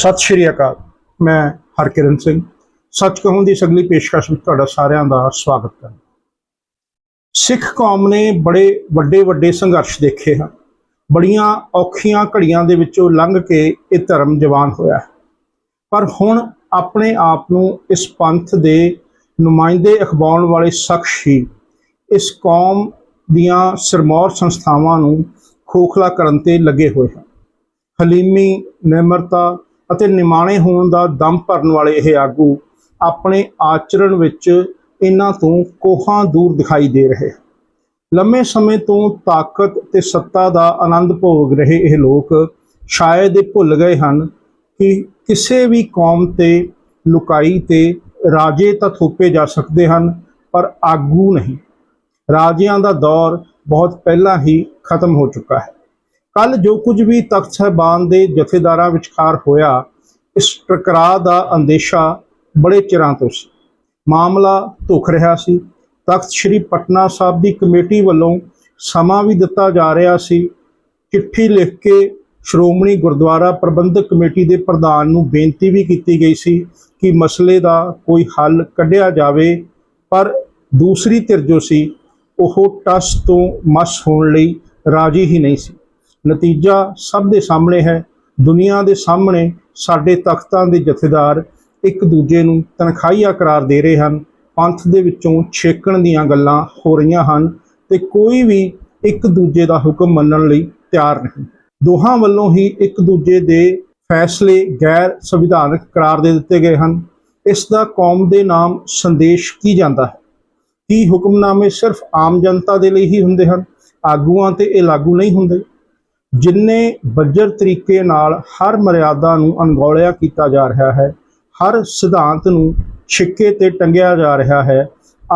ਸਤਿ ਸ਼੍ਰੀ ਅਕਾਲ, ਮੈਂ ਹਰਕਿਰਨ ਸਿੰਘ। ਸੱਚ ਕਹੂੰ ਦੀ ਸਗਲੀ ਪੇਸ਼ਕਸ਼ ਵਿੱਚ ਤੁਹਾਡਾ ਸਾਰਿਆਂ ਦਾ ਸਵਾਗਤ ਕਰਦਾ ਸਿੱਖ ਕੌਮ ਨੇ ਬੜੇ ਵੱਡੇ ਵੱਡੇ ਸੰਘਰਸ਼ ਦੇਖੇ ਹਨ। ਬੜੀਆਂ ਔਖੀਆਂ ਘੜੀਆਂ ਦੇ ਵਿੱਚੋਂ ਲੰਘ ਕੇ ਇਹ ਧਰਮ ਜਵਾਨ ਹੋਇਆ ਹੈ। ਪਰ ਹੁਣ ਆਪਣੇ ਆਪ ਨੂੰ ਇਸ ਪੰਥ ਦੇ ਨੁਮਾਇੰਦੇ ਅਖਵਾਉਣ ਵਾਲੇ ਸ਼ਖਸ ਹੀ ਇਸ ਕੌਮ ਦੀਆਂ ਸਿਰਮੌਰ ਸੰਸਥਾਵਾਂ ਨੂੰ ਖੋਖਲਾ ਕਰਨ ਤੇ ਲੱਗੇ ਹੋਏ ਹਨ। ਹਲੀਮੀ ਨਿਮਰਤਾ ਅਤੇ ਨਿਮਾਣੇ ਹੋਣ ਦਾ ਦਮ ਭਰਨ ਵਾਲੇ ਇਹ ਆਗੂ ਆਪਣੇ ਆਚਰਣ ਵਿੱਚ ਇਹਨਾਂ ਤੋਂ ਕੋਹਾਂ ਦੂਰ ਦਿਖਾਈ ਦੇ ਰਹੇ। ਲੰਮੇ ਸਮੇਂ ਤੋਂ ਤਾਕਤ ਤੇ ਸੱਤਾ ਦਾ ਆਨੰਦ ਭੋਗ ਰਹੇ ਇਹ ਲੋਕ ਸ਼ਾਇਦ ਇਹ ਭੁੱਲ ਗਏ ਹਨ ਕਿ ਕਿਸੇ ਵੀ ਕੌਮ ਤੇ ਲੁਕਾਈ ਤੇ ਰਾਜੇ ਤਾਂ ਥੋਪੇ ਜਾ ਸਕਦੇ ਹਨ, ਪਰ ਆਗੂ ਨਹੀਂ। ਰਾਜਿਆਂ ਦਾ ਦੌਰ ਬਹੁਤ ਪਹਿਲਾਂ ਹੀ ਖਤਮ ਹੋ ਚੁੱਕਾ ਹੈ। ਕੱਲ ਜੋ ਕੁਝ ਵੀ ਤਖਤ ਸਾਹਿਬਾਨ ਦੇ ਜਥੇਦਾਰਾਂ ਵਿਚਕਾਰ ਹੋਇਆ, ਇਸ ਟਕਰਾਅ ਦਾ ਅੰਦੇਸ਼ਾ ਬੜੇ ਚਿਰਾਂ ਤੋਂ ਸੀ। ਮਾਮਲਾ ਧੁਖ ਰਿਹਾ ਸੀ। ਤਖਤ ਸ੍ਰੀ ਪਟਨਾ ਸਾਹਿਬ ਦੀ ਕਮੇਟੀ ਵੱਲੋਂ ਸਮਾਂ ਵੀ ਦਿੱਤਾ ਜਾ ਰਿਹਾ ਸੀ। ਚਿੱਠੀ ਲਿਖ ਕੇ ਸ਼੍ਰੋਮਣੀ ਗੁਰਦੁਆਰਾ ਪ੍ਰਬੰਧਕ ਕਮੇਟੀ ਦੇ ਪ੍ਰਧਾਨ ਨੂੰ ਬੇਨਤੀ ਵੀ ਕੀਤੀ ਗਈ ਸੀ ਕਿ ਮਸਲੇ ਦਾ ਕੋਈ ਹੱਲ ਕੱਢਿਆ ਜਾਵੇ, ਪਰ ਦੂਸਰੀ ਧਿਰ ਜੋ ਸੀ, ਉਹ ਟਸ ਤੋਂ ਮਸ ਹੋਣ ਲਈ ਰਾਜੀ ਹੀ ਨਹੀਂ ਸੀ। ਨਤੀਜਾ ਸਭ ਦੇ ਸਾਹਮਣੇ ਹੈ। ਦੁਨੀਆ ਦੇ ਸਾਹਮਣੇ ਸਾਡੇ ਤਖਤਾਂ ਦੇ ਜਥੇਦਾਰ ਇੱਕ ਦੂਜੇ ਨੂੰ ਤਨਖਾਹੀਆ ਕਰਾਰ ਦੇ ਰਹੇ ਹਨ। ਪੰਥ ਦੇ ਵਿੱਚੋਂ ਛੇਕਣ ਦੀਆਂ ਗੱਲਾਂ ਹੋ ਰਹੀਆਂ ਹਨ ਤੇ ਕੋਈ ਵੀ ਇੱਕ ਦੂਜੇ ਦਾ ਹੁਕਮ ਮੰਨਣ ਲਈ ਤਿਆਰ ਨਹੀਂ। ਦੋਹਾਂ ਵੱਲੋਂ ਹੀ ਇੱਕ ਦੂਜੇ ਦੇ ਫੈਸਲੇ ਗੈਰ ਸੰਵਿਧਾਨਕ ਕਰਾਰ ਦੇ ਦਿੱਤੇ ਗਏ ਹਨ। ਇਸ ਦਾ ਕੌਮ ਦੇ ਨਾਮ ਸੰਦੇਸ਼ ਕੀ ਜਾਂਦਾ ਹੈ? ਕੀ ਹੁਕਮਨਾਮੇ ਸਿਰਫ ਆਮ ਜਨਤਾ ਦੇ ਲਈ ਹੀ ਹੁੰਦੇ ਹਨ? ਆਗੂਆਂ ਤੇ ਇਹ ਲਾਗੂ ਨਹੀਂ ਹੁੰਦੇ। ਜਿੰਨੇ ਬੱਜਰ ਤਰੀਕੇ ਨਾਲ ਹਰ ਮਰਿਆਦਾ ਨੂੰ ਅਣਗੌਲਿਆ ਕੀਤਾ ਜਾ ਰਿਹਾ ਹੈ, ਹਰ ਸਿਧਾਂਤ ਨੂੰ ਛਿੱਕੇ ਤੇ ਟੰਗਿਆ ਜਾ ਰਿਹਾ ਹੈ,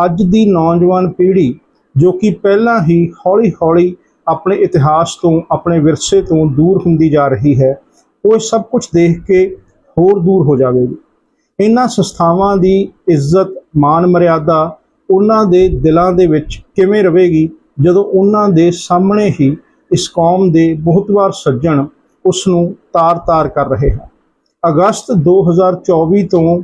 ਅੱਜ ਦੀ ਨੌਜਵਾਨ ਪੀੜ੍ਹੀ ਜੋ ਕਿ ਪਹਿਲਾਂ ਹੀ ਹੌਲੀ-ਹੌਲੀ ਆਪਣੇ ਇਤਿਹਾਸ ਤੋਂ, ਆਪਣੇ ਵਿਰਸੇ ਤੋਂ ਦੂਰ ਹੁੰਦੀ ਜਾ ਰਹੀ ਹੈ, ਉਹ ਸਭ ਕੁਝ ਦੇਖ ਕੇ ਹੋਰ ਦੂਰ ਹੋ ਜਾਵੇਗੀ। ਇਹਨਾਂ ਸੰਸਥਾਵਾਂ ਦੀ ਇੱਜ਼ਤ ਮਾਨ ਮਰਿਆਦਾ ਉਹਨਾਂ ਦੇ ਦਿਲਾਂ ਦੇ ਵਿੱਚ ਕਿਵੇਂ ਰਹੇਗੀ, ਜਦੋਂ ਉਹਨਾਂ ਦੇ ਸਾਹਮਣੇ ਹੀ ਇਸ ਕੌਮ ਦੇ ਬਹੁਤ ਵਾਰ ਸੱਜਣ ਉਸ ਨੂੰ ਤਾਰ-ਤਾਰ ਕਰ ਰਹੇ ਹਨ। ਅਗਸਤ 2024 ਤੋਂ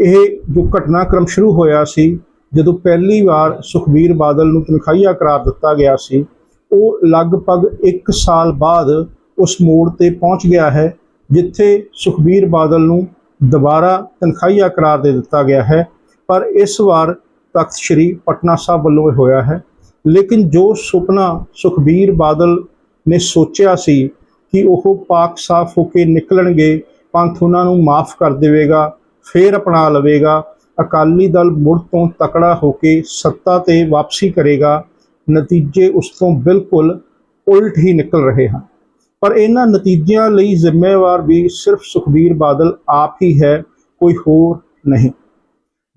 ਇਹ ਜੋ ਘਟਨਾਕ੍ਰਮ ਸ਼ੁਰੂ ਹੋਇਆ ਸੀ, ਜਦੋਂ ਪਹਿਲੀ ਵਾਰ ਸੁਖਬੀਰ ਬਾਦਲ ਨੂੰ ਤਨਖਾਹੀਆ ਕਰਾਰ ਦਿੱਤਾ ਗਿਆ ਸੀ, ਉਹ ਲਗਭਗ 1 ਸਾਲ ਬਾਅਦ ਉਸ ਮੋੜ ਤੇ ਪਹੁੰਚ ਗਿਆ ਹੈ, ਜਿੱਥੇ ਸੁਖਬੀਰ ਬਾਦਲ ਨੂੰ ਦੁਬਾਰਾ ਤਨਖਾਹੀਆ ਕਰਾਰ ਦੇ ਦਿੱਤਾ ਗਿਆ ਹੈ। ਪਰ ਇਸ ਵਾਰ ਤਖਤ ਸ੍ਰੀ ਪਟਨਾ ਸਾਹਿਬ ਵੱਲੋਂ ਇਹ ਹੋਇਆ ਹੈ। ਲੇਕਿਨ ਜੋ ਸੁਪਨਾ ਸੁਖਬੀਰ ਬਾਦਲ ਨੇ ਸੋਚਿਆ ਸੀ ਕਿ ਉਹ ਪਾਕ ਸਾਫ਼ ਹੋ ਕੇ ਨਿਕਲਣਗੇ, ਪੰਥ ਉਹਨਾਂ ਨੂੰ ਮਾਫ ਕਰ ਦੇਵੇਗਾ, ਫੇਰ ਅਪਣਾ ਲਵੇਗਾ, ਅਕਾਲੀ ਦਲ ਮੁੜ ਤੋਂ ਤਕੜਾ ਹੋ ਕੇ ਸੱਤਾ ਤੇ ਵਾਪਸੀ ਕਰੇਗਾ, ਨਤੀਜੇ ਉਸ ਤੋਂ ਬਿਲਕੁਲ ਉਲਟ ਹੀ ਨਿਕਲ ਰਹੇ ਹਨ। ਪਰ ਇਹਨਾਂ ਨਤੀਜਿਆਂ ਲਈ ਜ਼ਿੰਮੇਵਾਰ ਵੀ ਸਿਰਫ ਸੁਖਬੀਰ ਬਾਦਲ ਆਪ ਹੀ ਹੈ, ਕੋਈ ਹੋਰ ਨਹੀਂ।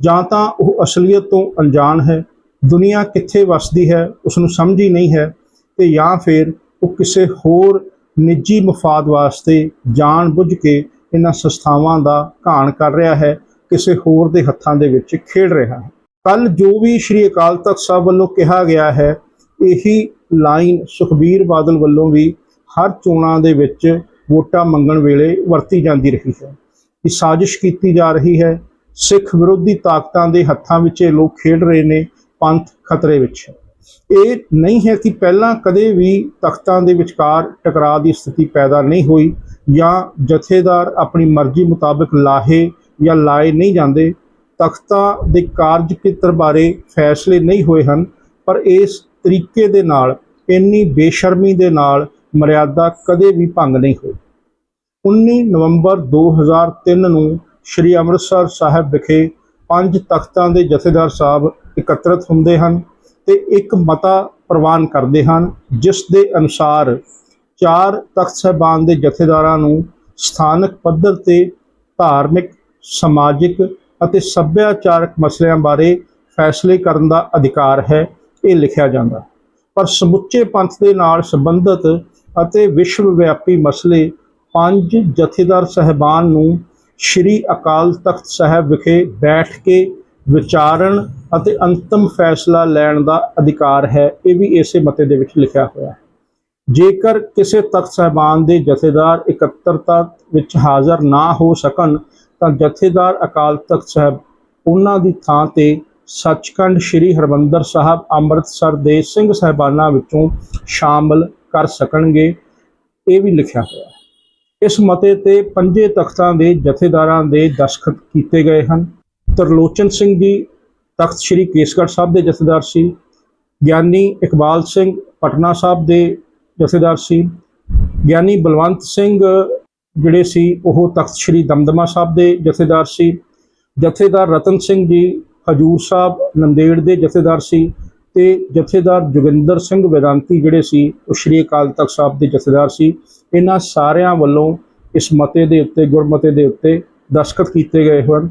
ਜਾਂ ਤਾਂ ਉਹ ਅਸਲੀਅਤ ਤੋਂ ਅਣਜਾਣ ਹੈ ਦੁਨੀਆ ਕਿੱਥੇ ਵਸਦੀ ਹੈ ਉਸ ਨੂੰ ਸਮਝ ਹੀ ਨਹੀਂ ਹੈ ਤੇ ਜਾਂ ਫਿਰ ਉਹ ਕਿਸੇ ਹੋਰ ਨਿੱਜੀ ਮਫਾਦ ਵਾਸਤੇ ਜਾਣ ਬੁੱਝ ਕੇ ਇਹਨਾਂ ਸੰਸਥਾਵਾਂ ਦਾ ਘਾਣ ਕਰ ਰਿਹਾ ਹੈ, ਕਿਸੇ ਹੋਰ ਦੇ ਹੱਥਾਂ ਦੇ ਵਿੱਚ ਖੇਡ ਰਿਹਾ ਹੈ। ਕੱਲ ਜੋ ਵੀ ਸ਼੍ਰੀ ਅਕਾਲ ਤਖਤ ਸਾਹਿਬ ਵੱਲੋਂ ਕਿਹਾ ਗਿਆ ਹੈ, ਇਹੀ ਲਾਈਨ ਸੁਖਬੀਰ ਬਾਦਲ ਵੱਲੋਂ ਵੀ ਹਰ ਚੋਣਾਂ ਦੇ ਵਿੱਚ ਵੋਟਾਂ ਮੰਗਣ ਵੇਲੇ ਵਰਤੀ ਜਾਂਦੀ ਰਹੀ ਹੈ। ਕਿ ਸਾਜ਼ਿਸ਼ ਕੀਤੀ ਜਾ ਰਹੀ ਹੈ, ਸਿੱਖ ਵਿਰੋਧੀ ਤਾਕਤਾਂ ਦੇ ਹੱਥਾਂ ਵਿੱਚ ਇਹ ਲੋਕ ਖੇਡ ਰਹੇ ਨੇ ਪੰਥ ਖਤਰੇ ਵਿੱਚ ਇਹ ਨਹੀਂ ਹੈ ਕਿ ਪਹਿਲਾਂ ਕਦੇ ਵੀ ਤਖਤਾਂ ਦੇ ਵਿਚਕਾਰ ਟਕਰਾਅ ਦੀ ਸਥਿਤੀ ਪੈਦਾ ਨਹੀਂ ਹੋਈ ਜਾਂ ਜਥੇਦਾਰ ਆਪਣੀ ਮਰਜ਼ੀ ਮੁਤਾਬਕ ਲਾਹੇ ਜਾਂ ਲਾਏ ਨਹੀਂ ਜਾਂਦੇ। ਤਖਤਾਂ ਦੇ ਕਾਰਜ ਖੇਤਰ ਬਾਰੇ ਫੈਸਲੇ ਨਹੀਂ ਹੋਏ ਹਨ, ਪਰ ਇਸ ਤਰੀਕੇ ਦੇ ਨਾਲ, ਇੰਨੀ ਬੇਸ਼ਰਮੀ ਦੇ ਨਾਲ ਮਰਿਆਦਾ ਕਦੇ ਵੀ ਭੰਗ ਨਹੀਂ ਹੋਈ। 19 ਨਵੰਬਰ 2003 ਨੂੰ ਸ੍ਰੀ ਅੰਮ੍ਰਿਤਸਰ ਸਾਹਿਬ ਵਿਖੇ ਪੰਜ ਤਖਤਾਂ ਦੇ ਜਥੇਦਾਰ ਸਾਹਿਬ ਇਕੱਤਰਤ ਹੁੰਦੇ ਹਨ ਤੇ ਇੱਕ ਮਤਾ ਪ੍ਰਵਾਨ ਕਰਦੇ ਹਨ, ਜਿਸ ਦੇ ਅਨੁਸਾਰ ਚਾਰ ਤਖਤ ਸਾਹਿਬਾਨ ਦੇ ਜਥੇਦਾਰਾਂ ਨੂੰ ਸਥਾਨਕ ਪੱਧਰ ਤੇ ਧਾਰਮਿਕ, ਸਮਾਜਿਕ ਅਤੇ ਸੱਭਿਆਚਾਰਕ ਮਸਲਿਆਂ ਬਾਰੇ ਫੈਸਲੇ ਕਰਨ ਦਾ ਅਧਿਕਾਰ ਹੈ, ਇਹ ਲਿਖਿਆ ਜਾਂਦਾ। ਪਰ ਸਮੁੱਚੇ ਪੰਥ ਦੇ ਨਾਲ ਸੰਬੰਧਿਤ ਅਤੇ ਵਿਸ਼ਵ ਵਿਆਪੀ ਮਸਲੇ ਪੰਜ ਜਥੇਦਾਰ ਸਹਿਬਾਨ ਨੂੰ ਸ਼੍ਰੀ ਅਕਾਲ ਤਖਤ ਸਾਹਿਬ ਵਿਖੇ ਬੈਠ ਕੇ ਵਿਚਾਰਨ ਅਤੇ ਅੰਤਮ ਫੈਸਲਾ ਲੈਣ ਦਾ ਅਧਿਕਾਰ ਹੈ, ਇਹ ਵੀ ਇਸੇ ਮਤੇ ਦੇ ਵਿੱਚ ਲਿਖਿਆ ਹੋਇਆ ਹੈ। ਜੇਕਰ ਕਿਸੇ ਤਖਤ ਸਾਹਿਬਾਨ ਦੇ ਜਥੇਦਾਰ ਇਕੱਤਰਤਾ ਵਿੱਚ ਹਾਜ਼ਰ ਨਾ ਹੋ ਸਕਣ, ਤਾਂ ਜਥੇਦਾਰ ਅਕਾਲ ਤਖਤ ਸਾਹਿਬ ਉਹਨਾਂ ਦੀ ਥਾਂ ਤੇ ਸੱਚਖੰਡ ਸ੍ਰੀ ਹਰਮੰਦਰ ਸਾਹਿਬ ਅੰਮ੍ਰਿਤਸਰ ਦੇ ਸਿੰਘ ਸਾਹਿਬਾਨਾਂ ਵਿੱਚੋਂ ਸ਼ਾਮਲ ਕਰ ਸਕਣਗੇ, ਇਹ ਵੀ ਲਿਖਿਆ ਹੋਇਆ ਹੈ। ਇਸ ਮਤੇ ਤੇ ਪੰਜੇ ਤਖਤਾਂ ਦੇ ਜਥੇਦਾਰਾਂ ਦੇ ਦਸਖਤ ਕੀਤੇ ਗਏ ਹਨ। ਤਰਲੋਚਨ ਸਿੰਘ ਜੀ ਤਖਤ ਸ੍ਰੀ ਕੇਸਗੜ੍ਹ ਸਾਹਿਬ ਦੇ ਜਥੇਦਾਰ ਸੀ, ਗਿਆਨੀ ਇਕਬਾਲ ਸਿੰਘ ਪਟਨਾ ਸਾਹਿਬ ਦੇ ਜਥੇਦਾਰ ਸੀ, ਗਿਆਨੀ ਬਲਵੰਤ ਸਿੰਘ ਜਿਹੜੇ ਸੀ ਉਹ ਤਖਤ ਸ੍ਰੀ ਦਮਦਮਾ ਸਾਹਿਬ ਦੇ ਜਥੇਦਾਰ ਸੀ, ਜਥੇਦਾਰ ਰਤਨ ਸਿੰਘ ਜੀ ਹਜੂਰ ਸਾਹਿਬ ਨੰਦੇੜ ਦੇ ਜਥੇਦਾਰ ਸੀ ਤੇ ਜਥੇਦਾਰ ਜੋਗਿੰਦਰ ਸਿੰਘ ਵੇਦਾਂਤੀ ਜਿਹੜੇ ਸੀ ਉਹ ਸ੍ਰੀ ਅਕਾਲ ਤਖਤ ਸਾਹਿਬ ਦੇ ਜਥੇਦਾਰ ਸੀ। ਇਹਨਾਂ ਸਾਰਿਆਂ ਵੱਲੋਂ ਇਸ ਮਤੇ ਦੇ ਉੱਤੇ, ਗੁਰਮਤੇ ਦੇ ਉੱਤੇ ਦਸਖਤ ਕੀਤੇ ਗਏ ਹਨ।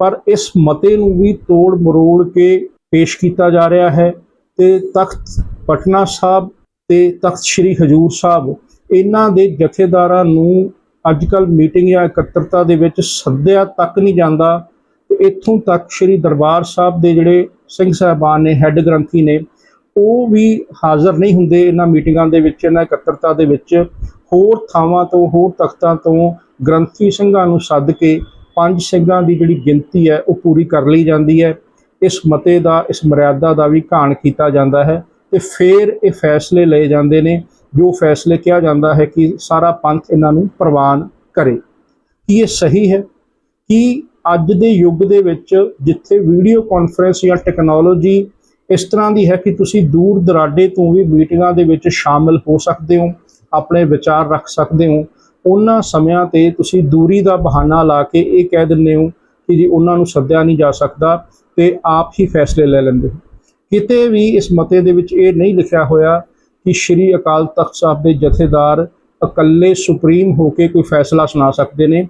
ਪਰ ਇਸ ਮਤੇ ਨੂੰ ਵੀ ਤੋੜ ਮਰੋੜ ਕੇ ਪੇਸ਼ ਕੀਤਾ ਜਾ ਰਿਹਾ ਹੈ ਤੇ ਤਖਤ ਪਟਨਾ ਸਾਹਿਬ ਤੇ ਤਖਤ ਸ੍ਰੀ ਹਜੂਰ ਸਾਹਿਬ ਇਹਨਾਂ ਦੇ ਜਥੇਦਾਰਾਂ ਨੂੰ ਅੱਜਕੱਲ ਮੀਟਿੰਗ ਜਾਂ ਇਕੱਤਰਤਾ ਦੇ ਵਿੱਚ ਸੱਦਿਆ ਤੱਕ ਨਹੀਂ ਜਾਂਦਾ ਤੇ ਇੱਥੋਂ ਤੱਕ ਸ੍ਰੀ ਦਰਬਾਰ ਸਾਹਿਬ ਦੇ ਜਿਹੜੇ ਸਿੰਘ ਸਾਹਿਬਾਨ ਨੇ ਹੈੱਡ ਗ੍ਰੰਥੀ ਨੇ, ਉਹ ਵੀ ਹਾਜ਼ਰ ਨਹੀਂ ਹੁੰਦੇ ਇਹਨਾਂ ਮੀਟਿੰਗਾਂ ਦੇ ਵਿੱਚ, ਇਹਨਾਂ ਇਕੱਤਰਤਾ ਦੇ ਵਿੱਚ। ਹੋਰ ਥਾਵਾਂ ਤੋਂ, ਹੋਰ ਤਖਤਾਂ ਤੋਂ ਗ੍ਰੰਥੀ ਸਿੰਘਾਂ ਨੂੰ ਸੱਦ ਕੇ ਪੰਜ ਸਿੰਘਾਂ ਦੀ ਜਿਹੜੀ ਗਿਣਤੀ ਹੈ, ਉਹ ਪੂਰੀ ਕਰ ਲਈ ਜਾਂਦੀ ਹੈ। ਇਸ ਮਤੇ ਦਾ, ਇਸ ਮਰਿਆਦਾ ਦਾ ਵੀ ਘਾਣ ਕੀਤਾ ਜਾਂਦਾ ਹੈ ਤੇ ਫਿਰ ਇਹ ਫੈਸਲੇ ਲਏ ਜਾਂਦੇ ਨੇ, ਜੋ ਫੈਸਲੇ ਕਿਹਾ ਜਾਂਦਾ ਹੈ ਕਿ ਸਾਰਾ ਪੰਥ ਇਹਨਾਂ ਨੂੰ ਪ੍ਰਵਾਨ ਕਰੇ। ਕੀ ਇਹ ਸਹੀ ਹੈ? ਕਿ ਅੱਜ ਦੇ ਯੁੱਗ ਦੇ ਵਿੱਚ ਜਿੱਥੇ ਵੀਡੀਓ ਕਾਨਫਰੰਸ ਜਾਂ ਟੈਕਨੋਲੋਜੀ ਇਸ ਤਰ੍ਹਾਂ ਦੀ ਹੈ ਕਿ ਤੁਸੀਂ ਦੂਰ ਦਰਾਡੇ ਤੋਂ ਵੀ ਮੀਟਿੰਗਾਂ ਦੇ ਵਿੱਚ ਸ਼ਾਮਲ ਹੋ ਸਕਦੇ ਹੋ, ਆਪਣੇ ਵਿਚਾਰ ਰੱਖ ਸਕਦੇ ਹੋ ਉਹਨਾਂ ਸਮਿਆਂ ਤੇ ਤੁਸੀਂ ਦੂਰੀ ਦਾ ਬਹਾਨਾ ਲਾ ਕੇ ਇਹ ਕਹਿ ਦਿੰਦੇ ਹੋ ਕਿ ਜੀ ਉਹਨਾਂ ਨੂੰ ਸੱਦਿਆ ਨਹੀਂ ਜਾ ਸਕਦਾ ਤੇ ਆਪ ਹੀ ਫੈਸਲੇ ਲੈ ਲੈਂਦੇ ਹੋ। ਕਿਤੇ ਵੀ ਇਸ ਮਤੇ ਦੇ ਵਿੱਚ ਇਹ ਨਹੀਂ ਲਿਖਿਆ ਹੋਇਆ ਕਿ ਸ਼੍ਰੀ ਅਕਾਲ ਤਖਤ ਸਾਹਿਬ ਦੇ ਜਥੇਦਾਰ ਇਕੱਲੇ ਸੁਪਰੀਮ ਹੋ ਕੇ ਕੋਈ ਫੈਸਲਾ ਸੁਣਾ ਸਕਦੇ ਨੇ।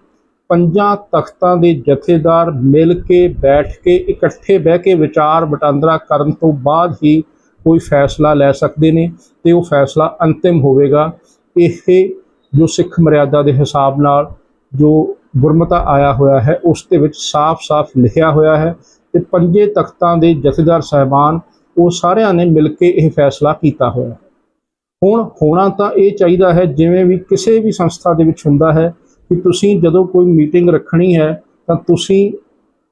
ਪੰਜਾਂ ਤਖਤਾਂ ਦੇ ਜਥੇਦਾਰ ਮਿਲ ਕੇ ਬੈਠ ਕੇ ਇਕੱਠੇ ਬਹਿ ਕੇ ਵਿਚਾਰ ਵਟਾਂਦਰਾ ਕਰਨ ਤੋਂ ਬਾਅਦ ਹੀ ਕੋਈ ਫੈਸਲਾ ਲੈ ਸਕਦੇ ਨੇ ਤੇ ਉਹ ਫੈਸਲਾ ਅੰਤਿਮ ਹੋਵੇਗਾ। ਇਹ ਜੋ ਸਿੱਖ ਮਰਿਆਦਾ ਦੇ ਹਿਸਾਬ ਨਾਲ ਜੋ ਗੁਰਮਤਾ ਆਇਆ ਹੋਇਆ ਹੈ, ਉਸ ਦੇ ਵਿੱਚ ਸਾਫ਼-ਸਾਫ਼ ਲਿਖਿਆ ਹੋਇਆ ਹੈ ਤੇ ਪੰਜੇ ਤਖਤਾਂ ਦੇ ਜਥੇਦਾਰ ਸਾਹਿਬਾਨ ਉਹ ਸਾਰਿਆਂ ਨੇ ਮਿਲ ਕੇ ਇਹ ਫੈਸਲਾ ਕੀਤਾ ਹੋਇਆ ਹੁਣ ਹੋਣਾ ਤਾਂ ਇਹ ਚਾਹੀਦਾ ਹੈ, ਜਿਵੇਂ ਵੀ ਕਿਸੇ ਵੀ ਸੰਸਥਾ ਦੇ ਵਿੱਚ ਹੁੰਦਾ ਹੈ ਕਿ ਤੁਸੀਂ ਜਦੋਂ ਕੋਈ ਮੀਟਿੰਗ ਰੱਖਣੀ ਹੈ ਤਾਂ ਤੁਸੀਂ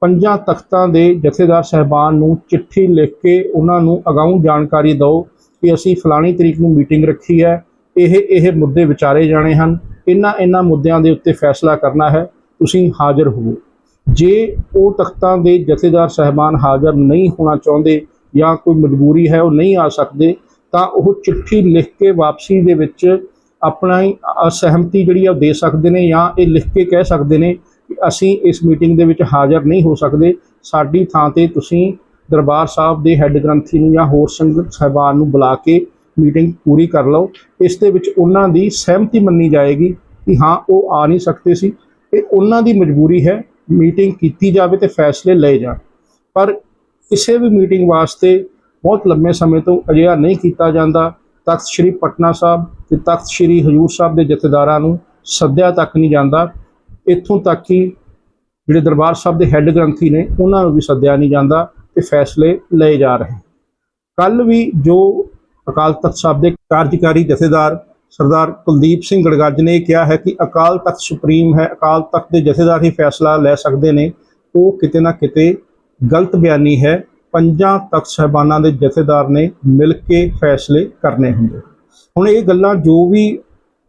ਪੰਜਾਂ ਤਖਤਾਂ ਦੇ ਜਥੇਦਾਰ ਸਹਿਬਾਨ ਨੂੰ ਚਿੱਠੀ ਲਿਖ ਕੇ ਉਹਨਾਂ ਨੂੰ ਅਗਾਊਂ ਜਾਣਕਾਰੀ ਦਿਓ ਕਿ ਅਸੀਂ ਫਲਾਣੀ ਤਰੀਕ ਨੂੰ ਮੀਟਿੰਗ ਰੱਖੀ ਹੈ ਇਹ ਇਹ ਮੁੱਦੇ ਵਿਚਾਰੇ ਜਾਣੇ ਹਨ। ਇਹਨਾਂ ਇਹਨਾਂ ਮੁੱਦਿਆਂ ਦੇ ਉੱਤੇ ਫੈਸਲਾ ਕਰਨਾ ਹੈ। ਤੁਸੀਂ ਹਾਜ਼ਰ ਹੋਵੋ। ਜੇ ਉਹ ਤਖਤਾਂ ਦੇ ਜਥੇਦਾਰ ਸਹਿਬਾਨ ਹਾਜ਼ਰ ਨਹੀਂ ਹੋਣਾ ਚਾਹੁੰਦੇ ਜਾਂ ਕੋਈ ਮਜਬੂਰੀ ਹੈ, ਉਹ ਨਹੀਂ ਆ ਸਕਦੇ, ਤਾਂ ਉਹ ਚਿੱਠੀ ਲਿਖ ਕੇ ਵਾਪਸੀ ਦੇ ਵਿੱਚ ਆਪਣਾ ਹੀ ਅਸਹਿਮਤੀ ਜਿਹੜੀ ਆ ਉਹ ਦੇ ਸਕਦੇ ਨੇ ਜਾਂ ਇਹ ਲਿਖ ਕੇ ਕਹਿ ਸਕਦੇ ਨੇ ਕਿ ਅਸੀਂ ਇਸ ਮੀਟਿੰਗ ਦੇ ਵਿੱਚ ਹਾਜ਼ਰ ਨਹੀਂ ਹੋ ਸਕਦੇ। ਸਾਡੀ ਥਾਂ ਤੇ ਤੁਸੀਂ ਦਰਬਾਰ ਸਾਹਿਬ ਦੇ ਹੈੱਡ ਗ੍ਰੰਥੀ ਨੂੰ ਜਾਂ ਹੋਰ ਸੰਗਤ ਸਾਹਿਬਾਨ ਨੂੰ ਬੁਲਾ ਕੇ ਮੀਟਿੰਗ ਪੂਰੀ ਕਰ ਲਓ। ਇਸ ਦੇ ਵਿੱਚ ਉਹਨਾਂ ਦੀ ਸਹਿਮਤੀ ਮੰਨੀ ਜਾਏਗੀ ਕਿ ਹਾਂ, ਉਹ ਆ ਨਹੀਂ ਸਕਦੇ ਸੀ। ਇਹ ਉਹਨਾਂ ਦੀ ਮਜਬੂਰੀ ਹੈ ਮੀਟਿੰਗ ਕੀਤੀ ਜਾਵੇ ਤੇ ਫੈਸਲੇ ਲਏ ਜਾਣ। ਪਰ ਕਿਸੇ ਵੀ ਮੀਟਿੰਗ ਵਾਸਤੇ ਬਹੁਤ ਲੰਮੇ ਸਮੇਂ ਤੋਂ ਅਜਿਹਾ ਨਹੀਂ ਕੀਤਾ ਜਾਂਦਾ। ਤਖਤ ਸ੍ਰੀ ਪਟਨਾ ਸਾਹਿਬ ਤੇ ਤਖਤ ਸ੍ਰੀ ਹਜੂਰ ਸਾਹਿਬ ਦੇ ਜਥੇਦਾਰਾਂ ਨੂੰ ਸੱਦਿਆ ਤੱਕ ਨਹੀਂ ਜਾਂਦਾ। ਇੱਥੋਂ ਤੱਕ ਕਿ ਜਿਹੜੇ ਦਰਬਾਰ ਸਾਹਿਬ ਦੇ ਹੈੱਡ ਗ੍ਰੰਥੀ ਨੇ, ਉਹਨਾਂ ਨੂੰ ਵੀ ਸੱਦਿਆ ਨਹੀਂ ਜਾਂਦਾ ਤੇ ਫੈਸਲੇ ਲਏ ਜਾ ਰਹੇ। ਕੱਲ ਵੀ ਜੋ ਅਕਾਲ ਤਖਤ ਸਾਹਿਬ ਦੇ ਕਾਰਜਕਾਰੀ ਜਥੇਦਾਰ ਸਰਦਾਰ ਕੁਲਦੀਪ ਸਿੰਘ ਗੜਗੱਜ ਨੇ ਕਿਹਾ ਹੈ ਕਿ ਅਕਾਲ ਤਖਤ ਸੁਪਰੀਮ ਹੈ, ਅਕਾਲ ਤਖਤ ਦੇ ਜਥੇਦਾਰ ਹੀ ਫੈਸਲਾ ਲੈ ਸਕਦੇ ਨੇ। ਉਹ ਕਿਤੇ ਨਾ ਕਿਤੇ ਗਲਤ ਬਿਆਨੀ ਹੈ। ਪੰਜਾਂ ਤਖਤ ਸਹਿਬਾਨਾਂ ਦੇ ਜਥੇਦਾਰ ਨੇ ਮਿਲ ਕੇ ਫੈਸਲੇ ਕਰਨੇ ਹੁੰਦੇ। ਹੁਣ ਇਹ ਗੱਲਾਂ ਜੋ ਵੀ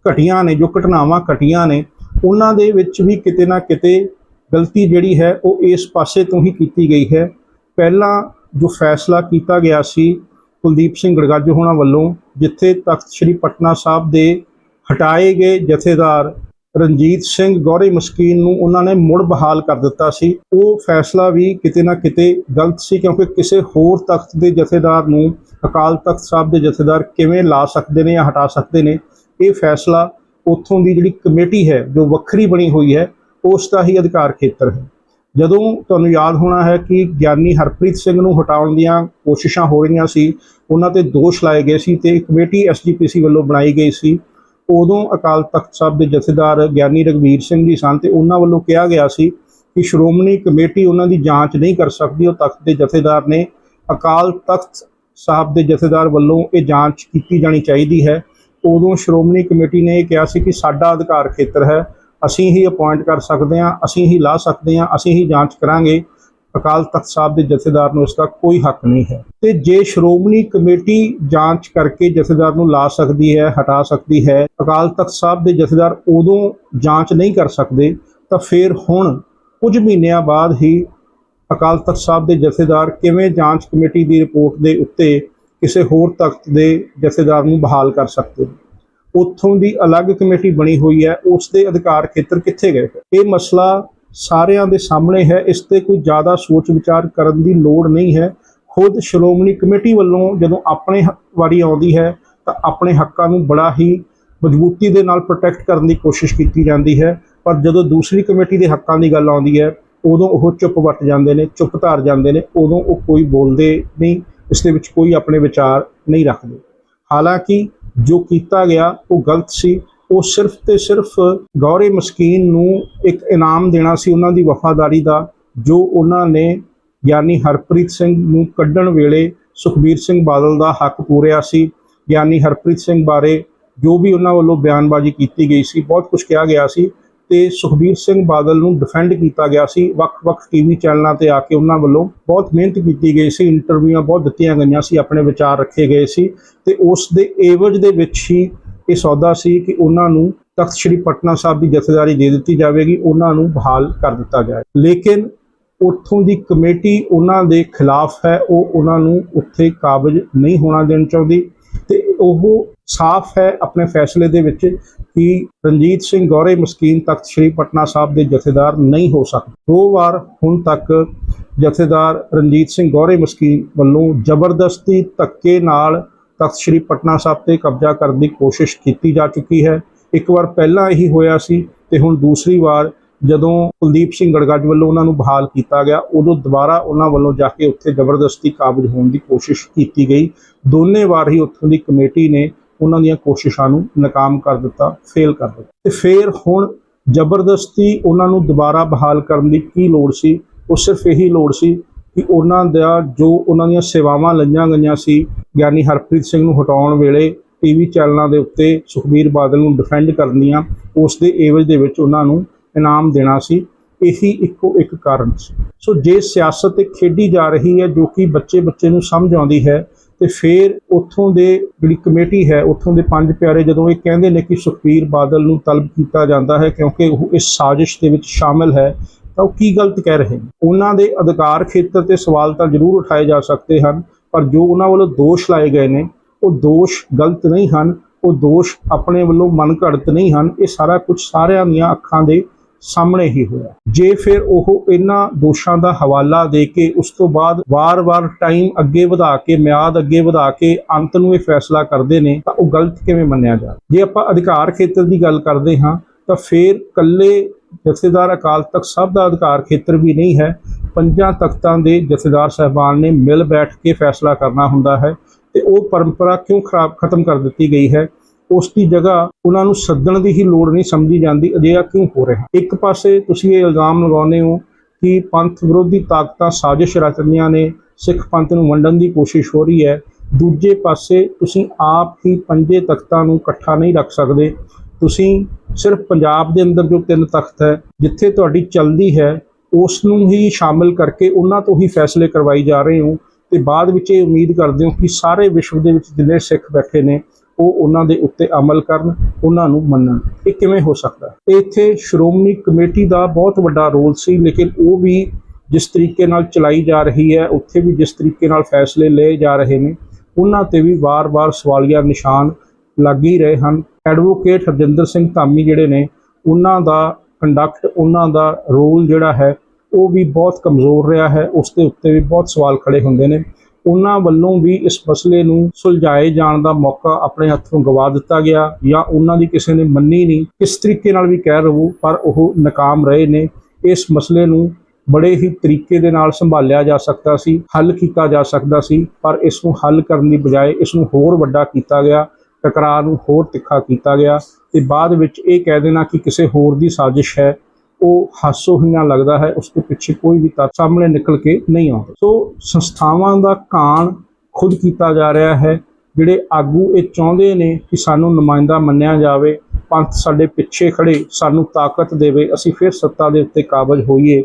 ਘਟੀਆਂ ਨੇ, ਜੋ ਘਟਨਾਵਾਂ ਘਟੀਆਂ ਨੇ, ਉਹਨਾਂ ਦੇ ਵਿੱਚ ਵੀ ਕਿਤੇ ਨਾ ਕਿਤੇ ਗਲਤੀ ਜਿਹੜੀ ਹੈ, ਉਹ ਇਸ ਪਾਸੇ ਤੋਂ ਹੀ ਕੀਤੀ ਗਈ ਹੈ। ਪਹਿਲਾਂ ਜੋ ਫੈਸਲਾ ਕੀਤਾ ਗਿਆ ਸੀ ਕੁਲਦੀਪ ਸਿੰਘ ਗੜਗੱਜ ਹੋਣਾ ਵੱਲੋਂ ਜਿੱਥੇ ਤਖਤ ਸ੍ਰੀ ਪਟਨਾ ਸਾਹਿਬ ਦੇ ਹਟਾਏ ਗਏ ਜਥੇਦਾਰ ਰਣਜੀਤ ਸਿੰਘ ਗੌਰੀ ਮਸਕੀਨ ਨੂੰ ਉਹਨਾਂ ਨੇ ਮੁੜ ਬਹਾਲ ਕਰ ਦਿੱਤਾ ਸੀ। ਉਹ ਫੈਸਲਾ ਵੀ ਕਿਤੇ ਨਾ ਕਿਤੇ ਗਲਤ ਸੀ ਕਿਉਂਕਿ ਕਿਸੇ ਹੋਰ ਤਖਤ ਦੇ ਜਥੇਦਾਰ ਨੂੰ ਅਕਾਲ ਤਖਤ ਸਾਹਿਬ ਦੇ ਜਥੇਦਾਰ ਕਿਵੇਂ ਲਾ ਸਕਦੇ ਨੇ ਜਾਂ ਹਟਾ ਸਕਦੇ ਨੇ, ਇਹ ਫੈਸਲਾ ਉੱਥੋਂ ਦੀ ਜਿਹੜੀ ਕਮੇਟੀ ਹੈ ਜੋ ਵੱਖਰੀ ਬਣੀ ਹੋਈ ਹੈ, ਉਸ ਦਾ ਹੀ ਅਧਿਕਾਰ ਖੇਤਰ ਹੈ। ਜਦੋਂ ਤੁਹਾਨੂੰ ਯਾਦ ਹੋਣਾ ਹੈ ਕਿ ਗਿਆਨੀ ਹਰਪ੍ਰੀਤ ਸਿੰਘ ਨੂੰ ਹਟਾਉਣ ਦੀਆਂ ਕੋਸ਼ਿਸ਼ਾਂ ਹੋ ਰਹੀਆਂ ਸੀ, ਉਹਨਾਂ ਤੇ ਦੋਸ਼ ਲਾਏ ਗਏ ਸੀ ਤੇ ਕਮੇਟੀ ਐਸਜੀਪੀਸੀ ਵੱਲੋਂ ਬਣਾਈ ਗਈ ਸੀ। ਉਦੋਂ ਅਕਾਲ ਤਖਤ ਸਾਹਿਬ ਦੇ ਜਥੇਦਾਰ ਗਿਆਨੀ ਰਗਵੀਰ ਸਿੰਘ ਜੀ ਸਨ ਤੇ ਉਹਨਾਂ ਵੱਲੋਂ ਕਿਹਾ ਗਿਆ ਸੀ ਕਿ ਸ਼੍ਰੋਮਣੀ ਕਮੇਟੀ ਉਹਨਾਂ ਦੀ ਜਾਂਚ ਨਹੀਂ ਕਰ ਸਕਦੀ। ਉਹ ਤਖਤ ਦੇ ਜਥੇਦਾਰ ਨੇ ਅਕਾਲ ਤਖਤ ਸਾਹਿਬ ਦੇ ਜਥੇਦਾਰ ਵੱਲੋਂ ਇਹ ਜਾਂਚ ਕੀਤੀ ਜਾਣੀ ਚਾਹੀਦੀ ਹੈ। ਉਦੋਂ ਸ਼੍ਰੋਮਣੀ ਕਮੇਟੀ ਨੇ ਇਹ ਕਿਹਾ ਸੀ ਕਿ ਸਾਡਾ ਅਧਿਕਾਰ ਖੇਤਰ ਹੈ। ਅਸੀਂ ਹੀ ਅਪਾਇੰਟ ਕਰ ਸਕਦੇ ਹਾਂ, ਅਸੀਂ ਹੀ ਲਾ ਸਕਦੇ ਹਾਂ, ਅਸੀਂ ਹੀ ਜਾਂਚ ਕਰਾਂਗੇ। ਅਕਾਲ ਤਖਤ ਸਾਹਿਬ ਦੇ ਜਥੇਦਾਰ ਨੂੰ ਇਸ ਦਾ ਕੋਈ ਹੱਕ ਨਹੀਂ ਹੈ। ਤੇ ਜੇ ਸ਼੍ਰੋਮਣੀ ਕਮੇਟੀ ਜਾਂਚ ਕਰਕੇ ਜਥੇਦਾਰ ਨੂੰ ਲਾ ਸਕਦੀ ਹੈ, ਹਟਾ ਸਕਦੀ ਹੈ, ਅਕਾਲ ਤਖਤ ਸਾਹਿਬ ਦੇ ਜਥੇਦਾਰ ਉਦੋਂ ਜਾਂਚ ਨਹੀਂ ਕਰ ਸਕਦੇ, ਤਾਂ ਫਿਰ ਹੁਣ ਕੁਝ ਮਹੀਨਿਆਂ ਬਾਅਦ ਹੀ ਅਕਾਲ ਤਖਤ ਸਾਹਿਬ ਦੇ ਜਥੇਦਾਰ ਕਿਵੇਂ ਜਾਂਚ ਕਮੇਟੀ ਦੀ ਰਿਪੋਰਟ ਦੇ ਉੱਤੇ ਕਿਸੇ ਹੋਰ ਤਖਤ ਦੇ ਜਥੇਦਾਰ ਨੂੰ ਬਹਾਲ ਕਰ ਸਕਦੇ ਨੇ? ਉੱਥੋਂ ਦੀ ਅਲੱਗ ਕਮੇਟੀ ਬਣੀ ਹੋਈ ਹੈ ਉਸ ਦੇ ਅਧਿਕਾਰ ਖੇਤਰ ਕਿੱਥੇ ਗਏ ਇਹ ਮਸਲਾ ਸਾਰਿਆਂ ਦੇ ਸਾਹਮਣੇ ਹੈ, ਇਸ ਤੇ ਕੋਈ ਜ਼ਿਆਦਾ ਸੋਚ ਵਿਚਾਰ ਕਰਨ ਦੀ ਲੋੜ ਨਹੀਂ ਹੈ। ਖੁਦ ਸ਼੍ਰੋਮਣੀ ਕਮੇਟੀ ਵੱਲੋਂ ਜਦੋਂ ਆਪਣੇ ਹ- ਵਾਰੀ ਆਉਂਦੀ ਹੈ, ਤਾਂ ਆਪਣੇ ਹੱਕਾਂ ਨੂੰ ਬੜਾ ਹੀ ਮਜ਼ਬੂਤੀ ਦੇ ਨਾਲ ਪ੍ਰੋਟੈਕਟ ਕਰਨ ਦੀ ਕੋਸ਼ਿਸ਼ ਕੀਤੀ ਜਾਂਦੀ ਹੈ। ਪਰ ਜਦੋਂ ਦੂਸਰੀ ਕਮੇਟੀ ਦੇ ਹੱਕਾਂ ਦੀ ਗੱਲ ਆਉਂਦੀ ਹੈ, ਉਦੋਂ ਉਹ ਚੁੱਪ ਵੱਟ ਜਾਂਦੇ ਨੇ, ਚੁੱਪ ਧਾਰ ਜਾਂਦੇ ਨੇ, ਉਦੋਂ ਉਹ ਕੋਈ ਬੋਲਦੇ ਨਹੀਂ, ਇਸ ਦੇ ਵਿੱਚ ਕੋਈ ਆਪਣੇ ਵਿਚਾਰ ਨਹੀਂ ਰੱਖਦੇ। ਹਾਲਾਂਕਿ ਜੋ ਕੀਤਾ ਗਿਆ, ਉਹ ਗਲਤ ਸੀ। ਉਹ ਸਿਰਫ ਤੇ ਸਿਰਫ ਗੌਰੇ ਮਸਕੀਨ ਨੂੰ ਇੱਕ ਇਨਾਮ ਦੇਣਾ ਸੀ ਉਹਨਾਂ ਦੀ ਵਫਾਦਾਰੀ ਦਾ, ਜੋ ਉਹਨਾਂ ਨੇ ਗਿਆਨੀ ਹਰਪ੍ਰੀਤ ਸਿੰਘ ਨੂੰ ਕੱਢਣ ਵੇਲੇ ਸੁਖਬੀਰ ਸਿੰਘ ਬਾਦਲ ਦਾ ਹੱਕ ਪੂਰਿਆ ਸੀ। ਗਿਆਨੀ ਹਰਪ੍ਰੀਤ ਸਿੰਘ ਬਾਰੇ ਜੋ ਵੀ ਉਹਨਾਂ ਵੱਲੋਂ ਬਿਆਨਬਾਜ਼ੀ ਕੀਤੀ ਗਈ ਸੀ, ਬਹੁਤ ਕੁਝ ਕਿਹਾ ਗਿਆ ਸੀ। ਤੇ ਸੁਖਬੀਰ ਸਿੰਘ ਬਾਦਲ ਨੂੰ ਡਿਫੈਂਡ ਕੀਤਾ ਗਿਆ ਸੀ। ਵੱਖ-ਵੱਖ ਟੀਵੀ ਚੈਨਲਾਂ ਤੇ ਆ ਕੇ ਉਹਨਾਂ ਵੱਲੋਂ ਬਹੁਤ ਮਿਹਨਤ ਕੀਤੀ ਗਈ ਸੀ। ਇੰਟਰਵਿਊਆਂ ਬਹੁਤ ਦਿੱਤੀਆਂ ਗਈਆਂ ਸੀ, ਆਪਣੇ ਵਿਚਾਰ ਰੱਖੇ ਗਏ ਸੀ ਤੇ ਉਸ ਦੇ ਏਵਜ ਦੇ ਵਿੱਚ ਹੀ ਇਹ ਸੌਦਾ ਸੀ ਕਿ ਉਹਨਾਂ ਨੂੰ ਤਖਤ ਸ੍ਰੀ ਪਟਨਾ ਸਾਹਿਬ ਦੀ ਜਥੇਦਾਰੀ ਦੇ ਦਿੱਤੀ ਜਾਵੇਗੀ, ਉਹਨਾਂ ਨੂੰ ਬਹਾਲ ਕਰ ਦਿੱਤਾ ਜਾਏ। ਲੇਕਿਨ ਉੱਥੋਂ ਦੀ ਕਮੇਟੀ ਉਹਨਾਂ ਦੇ ਖਿਲਾਫ ਹੈ, ਉਹ ਉਹਨਾਂ ਨੂੰ ਉੱਥੇ ਕਾਬਜ ਨਹੀਂ ਹੋਣਾ ਦੇਣ ਚਾਹੁੰਦੀ। ਤੇ ਉਹ ਸਾਫ਼ ਹੈ ਆਪਣੇ ਫੈਸਲੇ ਦੇ ਵਿੱਚ ਕਿ ਰਣਜੀਤ ਸਿੰਘ ਗੌਰੇ ਮਸਕੀਨ ਤਖਤ ਸ੍ਰੀ ਪਟਨਾ ਸਾਹਿਬ ਦੇ ਜਥੇਦਾਰ ਨਹੀਂ ਹੋ ਸਕਦੇ। ਦੋ ਵਾਰ ਹੁਣ ਤੱਕ ਜਥੇਦਾਰ ਰਣਜੀਤ ਸਿੰਘ ਗੌਰੇ ਮਸਕੀਨ ਵੱਲੋਂ ਜ਼ਬਰਦਸਤੀ ਧੱਕੇ ਨਾਲ ਤਖਤ ਸ੍ਰੀ ਪਟਨਾ ਸਾਹਿਬ ਤੇ ਕਬਜ਼ਾ ਕਰਨ ਦੀ ਕੋਸ਼ਿਸ਼ ਕੀਤੀ ਜਾ ਚੁੱਕੀ ਹੈ। ਇੱਕ ਵਾਰ ਪਹਿਲਾਂ ਇਹੀ ਹੋਇਆ ਸੀ ਤੇ ਹੁਣ ਦੂਸਰੀ ਵਾਰ ਜਦੋਂ ਕੁਲਦੀਪ ਸਿੰਘ ਗੜਗੱਜ ਵੱਲੋਂ ਉਹਨਾਂ ਨੂੰ ਬਹਾਲ ਕੀਤਾ ਗਿਆ, ਉਦੋਂ ਦੁਬਾਰਾ ਉਹਨਾਂ ਵੱਲੋਂ ਜਾ ਕੇ ਉੱਥੇ ਜ਼ਬਰਦਸਤੀ ਕਾਬਜ ਹੋਣ ਦੀ ਕੋਸ਼ਿਸ਼ ਕੀਤੀ ਗਈ। ਦੋਨੇ ਵਾਰ ਹੀ ਉੱਥੋਂ ਦੀ ਕਮੇਟੀ ਨੇ ਉਹਨਾਂ ਦੀਆਂ ਕੋਸ਼ਿਸ਼ਾਂ ਨੂੰ ਨਾਕਾਮ ਕਰ ਦਿੱਤਾ, ਫੇਲ ਕਰ ਦਿੱਤਾ। ਤੇ ਫਿਰ ਹੁਣ ਜ਼ਬਰਦਸਤੀ ਉਹਨਾਂ ਨੂੰ ਦੁਬਾਰਾ ਬਹਾਲ ਕਰਨ ਦੀ ਕੀ ਲੋੜ ਸੀ? ਉਹ ਸਿਰਫ ਇਹੀ ਲੋੜ ਸੀ ਕਿ ਉਹਨਾਂ ਦਾ ਜੋ ਉਹਨਾਂ ਦੀਆਂ ਸੇਵਾਵਾਂ ਲਈਆਂ ਗਈਆਂ ਸੀ, ਗਿਆਨੀ ਹਰਪ੍ਰੀਤ ਸਿੰਘ ਨੂੰ ਹਟਾਉਣ ਵੇਲੇ ਟੀਵੀ ਚੈਨਲਾਂ ਦੇ ਉੱਤੇ ਸੁਖਬੀਰ ਬਾਦਲ ਨੂੰ ਡਿਫੈਂਡ ਕਰਨੀਆਂ, ਉਸ ਦੇ ਏਵਜ ਦੇ ਵਿੱਚ ਉਹਨਾਂ ਨੂੰ ਇਨਾਮ ਦੇਣਾ ਸੀ, ਇਹੀ ਇੱਕੋ ਇੱਕ ਕਾਰਨ ਸੀ। ਸੋ ਜੇ ਸਿਆਸਤ ਇੱਕ ਖੇਡੀ ਜਾ ਰਹੀ ਹੈ, ਜੋ ਕਿ ਬੱਚੇ ਬੱਚੇ ਨੂੰ ਸਮਝ ਆਉਂਦੀ ਹੈ, ਤੇ ਫਿਰ ਉੱਥੋਂ ਦੇ ਜਿਹੜੀ ਕਮੇਟੀ ਹੈ, ਉੱਥੋਂ ਦੇ ਪੰਜ ਪਿਆਰੇ ਜਦੋਂ ਇਹ ਕਹਿੰਦੇ ਨੇ ਕਿ ਸੁਖਬੀਰ ਬਾਦਲ ਨੂੰ ਤਲਬ ਕੀਤਾ ਜਾਂਦਾ ਹੈ ਕਿਉਂਕਿ ਉਹ ਇਸ ਸਾਜ਼ਿਸ਼ ਦੇ ਵਿੱਚ ਸ਼ਾਮਿਲ ਹੈ, ਤਾਂ ਉਹ ਕੀ ਗਲਤ ਕਹਿ ਰਹੇ ਨੇ? ਉਹਨਾਂ ਦੇ ਅਧਿਕਾਰ ਖੇਤਰ ਤੇ ਸਵਾਲ ਤਾਂ ਜ਼ਰੂਰ ਉਠਾਏ ਜਾ ਸਕਦੇ ਹਨ, ਪਰ ਜੋ ਉਹਨਾਂ ਵੱਲੋਂ ਦੋਸ਼ ਲਾਏ ਗਏ ਨੇ, ਉਹ ਦੋਸ਼ ਗਲਤ ਨਹੀਂ ਹਨ, ਉਹ ਦੋਸ਼ ਆਪਣੇ ਵੱਲੋਂ ਮਨ ਘੜਤ ਨਹੀਂ ਹਨ, ਇਹ ਸਾਰਾ ਕੁਝ ਸਾਰਿਆਂ ਦੀਆਂ ਅੱਖਾਂ ਦੇ ਸਾਹਮਣੇ ਹੀ ਹੋਇਆ। ਜੇ ਫਿਰ ਉਹ ਇਹਨਾਂ ਦੋਸ਼ਾਂ ਦਾ ਹਵਾਲਾ ਦੇ ਕੇ ਉਸ ਤੋਂ ਬਾਅਦ ਵਾਰ-ਵਾਰ ਟਾਈਮ ਅੱਗੇ ਵਧਾ ਕੇ, ਮਿਆਦ ਅੱਗੇ ਵਧਾ ਕੇ ਅੰਤ ਨੂੰ ਇਹ ਫੈਸਲਾ ਕਰਦੇ ਨੇ, ਤਾਂ ਉਹ ਗਲਤ ਕਿਵੇਂ ਮੰਨਿਆ ਜਾ ਜੇ ਆਪਾਂ ਅਧਿਕਾਰ ਖੇਤਰ ਦੀ ਗੱਲ ਕਰਦੇ ਹਾਂ, ਤਾਂ ਫਿਰ ਕੱਲੇ ਜਥੇਦਾਰ ਅਕਾਲ ਤਖਤ ਸਭ ਦਾ ਅਧਿਕਾਰ ਖੇਤਰ ਵੀ ਨਹੀਂ ਹੈ। ਪੰਜਾਂ ਤਖਤਾਂ ਦੇ ਜਥੇਦਾਰ ਸਹਿਬਾਨ ਨੇ ਮਿਲ ਬੈਠ ਕੇ ਫੈਸਲਾ ਕਰਨਾ ਹੁੰਦਾ ਹੈ ਤੇ ਉਹ ਪਰੰਪਰਾ ਕਿਉਂ ਖਰਾਬ, ਖਤਮ ਕਰ ਦਿੱਤੀ ਗਈ ਹੈ? ਉਸ ਦੀ ਜਗ੍ਹਾ ਉਹਨਾਂ ਨੂੰ ਸੱਦਣ ਦੀ ਹੀ ਲੋੜ ਨਹੀਂ ਸਮਝੀ ਜਾਂਦੀ, ਅਜਿਹਾ ਕਿਉਂ ਹੋ ਰਿਹਾ? ਇੱਕ ਪਾਸੇ ਤੁਸੀਂ ਇਹ ਇਲਜ਼ਾਮ ਲਗਾਉਂਦੇ ਹੋ ਕਿ ਪੰਥ ਵਿਰੋਧੀ ਤਾਕਤਾਂ ਸਾਜ਼ਿਸ਼ ਰਚਦੀਆਂ ਨੇ, ਸਿੱਖ ਪੰਥ ਨੂੰ ਵੰਡਣ ਦੀ ਕੋਸ਼ਿਸ਼ ਹੋ ਰਹੀ ਹੈ। ਦੂਜੇ ਪਾਸੇ ਤੁਸੀਂ ਆਪ ਹੀ ਪੰਜੇ ਤਖਤਾਂ ਨੂੰ ਇਕੱਠਾ ਨਹੀਂ ਰੱਖ ਸਕਦੇ। ਤੁਸੀਂ ਸਿਰਫ ਪੰਜਾਬ ਦੇ ਅੰਦਰ ਜੋ ਤਿੰਨ ਤਖਤ ਹੈ, ਜਿੱਥੇ ਤੁਹਾਡੀ ਚਲਦੀ ਹੈ, ਉਸ ਨੂੰ ਹੀ ਸ਼ਾਮਿਲ ਕਰਕੇ ਉਹਨਾਂ ਤੋਂ ਹੀ ਫੈਸਲੇ ਕਰਵਾਈ ਜਾ ਰਹੇ ਹੋ। ਤੇ ਬਾਅਦ ਵਿੱਚ ਇਹ ਉਮੀਦ ਕਰਦੇ ਹੋ ਕਿ ਸਾਰੇ ਵਿਸ਼ਵ ਦੇ ਵਿੱਚ ਜਿੰਨੇ ਸਿੱਖ ਬੈਠੇ ਨੇ ਉਹ ਉਹਨਾਂ ਦੇ ਉੱਤੇ ਅਮਲ ਕਰਨ, ਉਹਨਾਂ ਨੂੰ ਮੰਨਣ। ਇਹ ਕਿਵੇਂ ਹੋ ਸਕਦਾ ਹੈ? ਇੱਥੇ ਸ਼੍ਰੋਮਣੀ ਕਮੇਟੀ ਦਾ ਬਹੁਤ ਵੱਡਾ ਰੋਲ ਸੀ, ਲੇਕਿਨ ਉਹ ਵੀ ਜਿਸ ਤਰੀਕੇ ਨਾਲ ਚਲਾਈ ਜਾ ਰਹੀ ਹੈ, ਉੱਥੇ ਵੀ ਜਿਸ ਤਰੀਕੇ ਨਾਲ ਫੈਸਲੇ ਲਏ ਜਾ ਰਹੇ ਨੇ, ਉਹਨਾਂ ਤੇ ਵੀ ਵਾਰ-ਵਾਰ ਸਵਾਲੀਆ ਨਿਸ਼ਾਨ ਲੱਗ ਹੀ ਰਹੇ ਹਨ। ਐਡਵੋਕੇਟ ਹਰਜਿੰਦਰ ਸਿੰਘ ਧਾਮੀ ਜਿਹੜੇ ਨੇ, ਉਹਨਾਂ ਦਾ ਕੰਡਕਟ ਉਹਨਾਂ ਦਾ ਰੋਲ ਜਿਹੜਾ ਹੈ, ਉਹ ਵੀ ਬਹੁਤ ਕਮਜ਼ੋਰ ਰਿਹਾ ਹੈ, ਉਸ ਦੇ ਉੱਤੇ ਵੀ ਬਹੁਤ ਸਵਾਲ ਖੜੇ ਹੁੰਦੇ ਨੇ। ਉਹਨਾਂ ਵੱਲੋਂ ਵੀ ਇਸ ਮਸਲੇ ਨੂੰ ਸੁਲਝਾਏ ਜਾਣ ਦਾ ਮੌਕਾ ਆਪਣੇ ਹੱਥੋਂ ਗਵਾ ਦਿੱਤਾ ਗਿਆ ਜਾਂ ਉਹਨਾਂ ਦੀ ਕਿਸੇ ਨੇ ਮੰਨੀ ਨਹੀਂ ਕਿਸ ਤਰੀਕੇ ਨਾਲ ਵੀ ਕਹਿ ਰਹੂ, ਪਰ ਉਹ ਨਾਕਾਮ ਰਹੇ ਨੇ। ਇਸ ਮਸਲੇ ਨੂੰ ਬੜੇ ਹੀ ਤਰੀਕੇ ਦੇ ਨਾਲ ਸੰਭਾਲਿਆ ਜਾ ਸਕਦਾ ਸੀ, ਹੱਲ ਕੀਤਾ ਜਾ ਸਕਦਾ ਸੀ, ਪਰ ਇਸ ਨੂੰ ਹੱਲ ਕਰਨ ਦੀ ਬਜਾਏ ਇਸ ਨੂੰ ਹੋਰ ਵੱਡਾ ਕੀਤਾ ਗਿਆ ਟਕਰਾਅ ਨੂੰ ਹੋਰ ਤਿੱਖਾ ਕੀਤਾ ਗਿਆ ਤੇ ਬਾਅਦ ਵਿੱਚ ਇਹ ਕਹਿ ਦੇਣਾ ਕਿ ਕਿਸੇ ਹੋਰ ਦੀ ਸਾਜ਼ਿਸ਼ ਹੈ। ਉਹ ਹਾਸੋਹੀਣਾ ਲੱਗਦਾ ਹੈ, ਉਸ ਦੇ ਪਿੱਛੇ ਕੋਈ ਵੀ ਤੱਥ ਸਾਹਮਣੇ ਨਿਕਲ ਕੇ ਨਹੀਂ ਆਉਂਦਾ। ਸੋ ਸੰਸਥਾਵਾਂ ਦਾ ਕਾਣ ਖੁਦ ਕੀਤਾ ਜਾ ਰਿਹਾ ਹੈ, ਜਿਹੜੇ ਆਗੂ ਇਹ ਚਾਹੁੰਦੇ ਨੇ ਕਿ ਸਾਨੂੰ ਨੁਮਾਇੰਦਾ ਮੰਨਿਆ ਜਾਵੇ, ਪੰਥ ਸਾਡੇ ਪਿੱਛੇ ਖੜੇ ਸਾਨੂੰ ਤਾਕਤ ਦੇਵੇ, ਅਸੀਂ ਫਿਰ ਸੱਤਾ ਦੇ ਉੱਤੇ ਕਾਬਜ ਹੋਈਏ।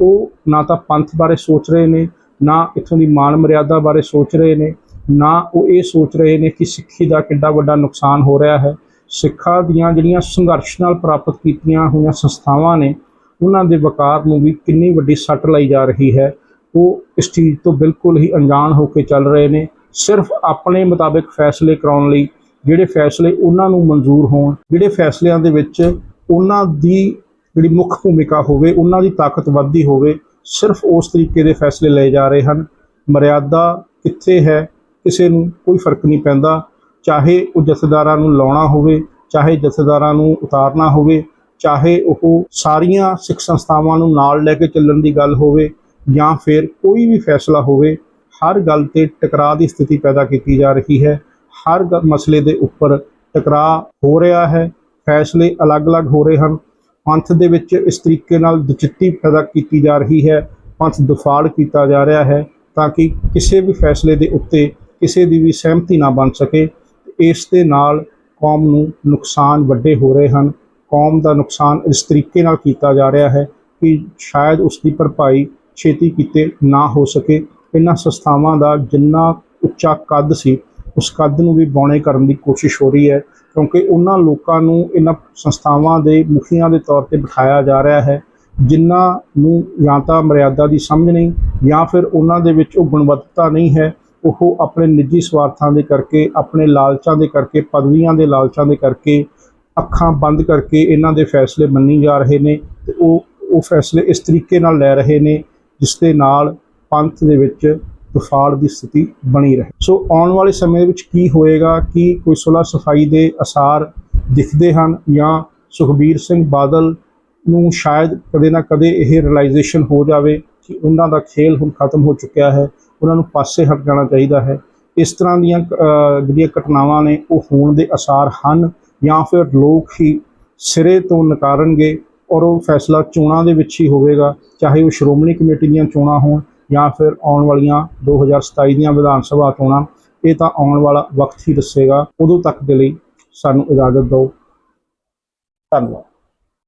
ਉਹ ਨਾ ਤਾਂ ਪੰਥ ਬਾਰੇ ਸੋਚ ਰਹੇ ਨੇ, ਨਾ ਇਥੋਂ ਦੀ ਮਾਨ ਮਰਿਆਦਾ ਬਾਰੇ ਸੋਚ ਰਹੇ ਨੇ, ਨਾ ਉਹ ਇਹ ਸੋਚ ਰਹੇ ਨੇ ਕਿ ਸਿੱਖੀ ਦਾ ਕਿੰਨਾ ਵੱਡਾ ਨੁਕਸਾਨ ਹੋ ਰਿਹਾ ਹੈ। ਸਿੱਖਾਂ ਦੀਆਂ ਜਿਹੜੀਆਂ ਸੰਘਰਸ਼ ਨਾਲ ਪ੍ਰਾਪਤ ਕੀਤੀਆਂ ਹੋਈਆਂ ਸੰਸਥਾਵਾਂ ਨੇ, ਉਹਨਾਂ ਦੇ ਵਕਾਰ ਨੂੰ ਵੀ ਕਿੰਨੀ ਵੱਡੀ ਸੱਟ ਲਾਈ ਜਾ ਰਹੀ ਹੈ। ਉਹ ਇਸ ਚੀਜ਼ ਤੋਂ ਬਿਲਕੁਲ ਹੀ ਅਣਜਾਣ ਹੋ ਕੇ ਚੱਲ ਰਹੇ ਨੇ। ਸਿਰਫ ਆਪਣੇ ਮੁਤਾਬਿਕ ਫੈਸਲੇ ਕਰਾਉਣ ਲਈ, ਜਿਹੜੇ ਫੈਸਲੇ ਉਹਨਾਂ ਨੂੰ ਮਨਜ਼ੂਰ ਹੋਣ, ਜਿਹੜੇ ਫੈਸਲਿਆਂ ਦੇ ਵਿੱਚ ਉਹਨਾਂ ਦੀ ਜਿਹੜੀ ਮੁੱਖ ਭੂਮਿਕਾ ਹੋਵੇ, ਉਹਨਾਂ ਦੀ ਤਾਕਤ ਵੱਧਦੀ ਹੋਵੇ, ਸਿਰਫ ਉਸ ਤਰੀਕੇ ਦੇ ਫੈਸਲੇ ਲਏ ਜਾ ਰਹੇ ਹਨ। ਮਰਿਆਦਾ ਕਿੱਥੇ ਹੈ, ਕਿਸੇ ਨੂੰ ਕੋਈ ਫ਼ਰਕ ਨਹੀਂ ਪੈਂਦਾ। ਚਾਹੇ ਉਹ ਜਥੇਦਾਰਾਂ ਨੂੰ ਲਾਉਣਾ ਹੋਵੇ, ਚਾਹੇ ਜਥੇਦਾਰਾਂ ਨੂੰ ਉਤਾਰਨਾ ਹੋਵੇ, ਚਾਹੇ ਉਹ ਸਾਰੀਆਂ ਸਿੱਖ ਸੰਸਥਾਵਾਂ ਨੂੰ ਨਾਲ ਲੈ ਕੇ ਚੱਲਣ ਦੀ ਗੱਲ ਹੋਵੇ ਜਾਂ ਫਿਰ ਕੋਈ ਵੀ ਫੈਸਲਾ ਹੋਵੇ, ਹਰ ਗੱਲ ਤੇ ਟਕਰਾਅ ਦੀ ਸਥਿਤੀ ਪੈਦਾ ਕੀਤੀ ਜਾ ਰਹੀ ਹੈ। ਹਰ ਗ- ਮਸਲੇ ਦੇ ਉੱਪਰ ਟਕਰਾਅ ਹੋ ਰਿਹਾ ਹੈ। ਫੈਸਲੇ ਅਲੱਗ-ਅਲੱਗ ਹੋ ਰਹੇ ਹਨ। ਪੰਥ ਦੇ ਵਿੱਚ ਇਸ ਤਰੀਕੇ ਨਾਲ ਦੁਚਿੱਤੀ ਪੈਦਾ ਕੀਤੀ ਜਾ ਰਹੀ ਹੈ। ਪੰਥ ਦੁਫਾੜ ਕੀਤਾ ਜਾ ਰਿਹਾ ਹੈ ਤਾਂ ਕਿ ਕਿਸੇ ਵੀ ਫੈਸਲੇ ਦੇ ਉੱਤੇ ਕਿਸੇ ਦੀ ਵੀ ਸਹਿਮਤੀ ਨਾ ਬਣ ਸਕੇ। ਇਸ ਦੇ ਨਾਲ ਕੌਮ ਨੂੰ ਨੁਕਸਾਨ ਵੱਡੇ ਹੋ ਰਹੇ ਹਨ। ਕੌਮ ਦਾ ਨੁਕਸਾਨ ਇਸ ਤਰੀਕੇ ਨਾਲ ਕੀਤਾ ਜਾ ਰਿਹਾ ਹੈ ਕਿ ਸ਼ਾਇਦ ਉਸ ਦੀ ਭਰਪਾਈ ਛੇਤੀ ਕੀਤੇ ਨਾ ਹੋ ਸਕੇ। ਇਹਨਾਂ ਸੰਸਥਾਵਾਂ ਦਾ ਜਿੰਨਾ ਉੱਚਾ ਕੱਦ ਸੀ, ਉਸ ਕੱਦ ਨੂੰ ਵੀ ਬੌਣੇ ਕਰਨ ਦੀ ਕੋਸ਼ਿਸ਼ ਹੋ ਰਹੀ ਹੈ, ਕਿਉਂਕਿ ਉਹਨਾਂ ਲੋਕਾਂ ਨੂੰ ਇਹਨਾਂ ਸੰਸਥਾਵਾਂ ਦੇ ਮੁਖੀਆਂ ਦੇ ਤੌਰ ਤੇ ਬਿਠਾਇਆ ਜਾ ਰਿਹਾ ਹੈ, ਜਿਨ੍ਹਾਂ ਨੂੰ ਜਾਂ ਤਾਂ ਮਰਿਆਦਾ ਦੀ ਸਮਝ ਨਹੀਂ ਜਾਂ ਫਿਰ ਉਹਨਾਂ ਦੇ ਵਿੱਚ ਉਹ ਗੁਣਵੱਤਾ ਨਹੀਂ ਹੈ। ਉਹ ਆਪਣੇ ਨਿੱਜੀ ਸਵਾਰਥਾਂ ਦੇ ਕਰਕੇ, ਆਪਣੇ ਲਾਲਚਾਂ ਦੇ ਕਰਕੇ, ਪਦਵੀਆਂ ਦੇ ਲਾਲਚਾਂ ਦੇ ਕਰਕੇ, ਅੱਖਾਂ ਬੰਦ ਕਰਕੇ ਇਹਨਾਂ ਦੇ ਫੈਸਲੇ ਮੰਨੀ ਜਾ ਰਹੇ ਨੇ ਤੇ ਉਹ ਉਹ ਫੈਸਲੇ ਇਸ ਤਰੀਕੇ ਨਾਲ ਲੈ ਰਹੇ ਨੇ ਜਿਸ ਦੇ ਨਾਲ ਪੰਥ ਦੇ ਵਿੱਚ ਤਫਾੜ ਦੀ ਸਥਿਤੀ ਬਣੀ ਰਹੇ। ਸੋ ਆਉਣ ਵਾਲੇ ਸਮੇਂ ਵਿੱਚ ਕੀ ਹੋਏਗਾ, ਕਿ ਕੋਈ ਸੁਲਹ ਸਫ਼ਾਈ ਦੇ ਅਸਾਰ ਦਿਖਦੇ ਹਨ ਜਾਂ ਸੁਖਬੀਰ ਸਿੰਘ ਬਾਦਲ ਨੂੰ ਸ਼ਾਇਦ ਕਦੇ ਨਾ ਕਦੇ ਇਹ ਰਿਅਲਾਈਜੇਸ਼ਨ ਹੋ ਜਾਵੇ ਕਿ ਉਹਨਾਂ ਦਾ ਖੇਲ ਹੁਣ ਖਤਮ ਹੋ ਚੁੱਕਿਆ ਹੈ ਉਹਨਾਂ ਨੂੰ ਪਾਸੇ ਹਟ ਜਾਣਾ ਚਾਹੀਦਾ ਹੈ। ਇਸ ਤਰ੍ਹਾਂ ਦੀਆਂ ਜਿਹੜੀਆਂ ਘਟਨਾਵਾਂ ਨੇ, ਉਹ ਹੋਣ ਦੇ ਅਸਾਰ ਹਨ ਜਾਂ ਫਿਰ ਲੋਕ ਹੀ ਸਿਰੇ ਤੋਂ ਨਕਾਰਨਗੇ ਔਰ ਉਹ ਫੈਸਲਾ ਚੋਣਾਂ ਦੇ ਵਿੱਚ ਹੀ ਹੋਵੇਗਾ, ਚਾਹੇ ਉਹ ਸ਼੍ਰੋਮਣੀ ਕਮੇਟੀ ਦੀਆਂ ਚੋਣਾਂ ਹੋਣ ਜਾਂ ਫਿਰ ਆਉਣ ਵਾਲੀਆਂ 2027 ਦੀਆਂ ਵਿਧਾਨ ਸਭਾ ਚੋਣਾਂ, ਇਹ ਤਾਂ ਆਉਣ ਵਾਲਾ ਵਕਤ ਹੀ ਦੱਸੇਗਾ। ਉਦੋਂ ਤੱਕ ਦੇ ਲਈ ਸਾਨੂੰ ਇਜਾਜ਼ਤ ਦਿਓ। ਧੰਨਵਾਦ।